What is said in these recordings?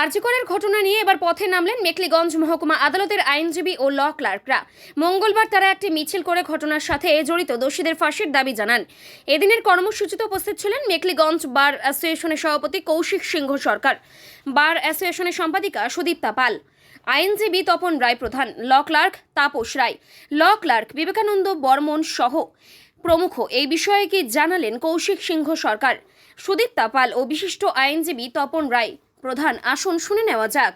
আরজিকরের ঘটনা নিয়ে এবার পথে নামলেন মেকলিগঞ্জ মহকুমা আদালতের আইনজীবী ও ল ক্লার্করা। মঙ্গলবার তারা একটি মিছিল করে ঘটনার সাথে জড়িত দোষীদের ফাঁসির দাবি জানান। এদিনের কর্মসূচিতে উপস্থিত ছিলেন মেকলিগঞ্জ বার অ্যাসোসিয়েশনের সভাপতি কৌশিক সিংহ সরকার, বার অ্যাসোসিয়েশনের সম্পাদিকা সুদীপ্তা পাল, আইনজীবী Tapan Roy Pradhan, law clerk Tapas Roy, law clerk Vivekananda Barman সহ প্রমুখ। এই বিষয়ে কি জানালেন কৌশিক সিংহ সরকার? সুদীপ্তা পাল ও বিশিষ্ট আইনজীবী তপন রায়। প্রধান আসন শুনে নেওয়া যাক।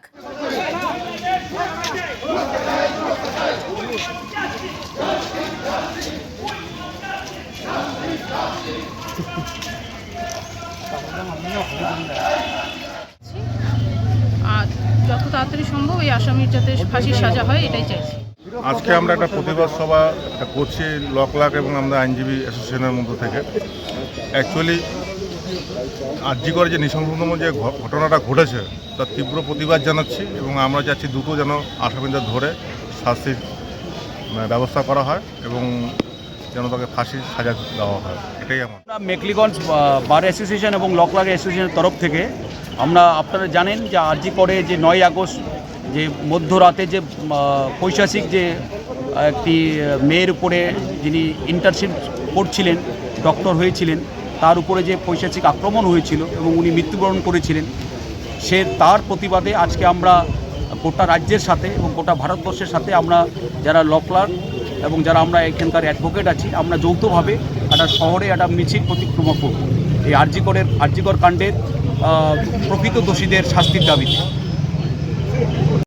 আর যত তাড়াতাড়ি সম্ভব এই আসামির যাতে ফাঁসির সাজা হয় এটাই চাইছি। আজকে আমরা একটা প্রতিবাদ সভা একটা করছি ল ক্লার্ক এবং আমরা আইনজীবী অ্যাসোসিয়েশনের মধ্য থেকে। অ্যাকচুয়ালি আর্জি করে যে নৃশংসতম যে ঘটনাটা ঘটেছে তার তীব্র প্রতিবাদ জানাচ্ছি এবং আমরা চাচ্ছি দ্রুত যেন আসামিদের ধরে শাস্তির মানে, ব্যবস্থা করা হয় এবং যেন তাকে ফাঁসির সাজা দেওয়া হয়। এটাই আমার। মেকলিগঞ্জ বার অ্যাসোসিয়েশন এবং লকলাগ অ্যাসোসিয়েশনের তরফ থেকে আমরা আপনারা জানেন যে আরজি করে যে নয় আগস্ট যে মধ্যরাতে যে আহ, পৈশাচিক যে একটি মেয়ের উপরে যিনি ইন্টার্নশিপ করছিলেন ডক্টর হয়েছিলেন তার উপরে যে পৈশাচিক আক্রমণ হয়েছিল এবং উনি মৃত্যুবরণ করেছিলেন, সে তার প্রতিবাদে আজকে আমরা গোটা রাজ্যের সাথে এবং গোটা ভারতবর্ষের সাথে আমরা যারা লকলার এবং যারা আমরা এখানকার অ্যাডভোকেট আছি, আমরা যৌথভাবে একটা শহরে একটা মিছিল প্রতিক্রমা করব। এই আরজিকরের আরজিকর কাণ্ডের প্রকৃত দোষীদের শাস্তির দাবিতে।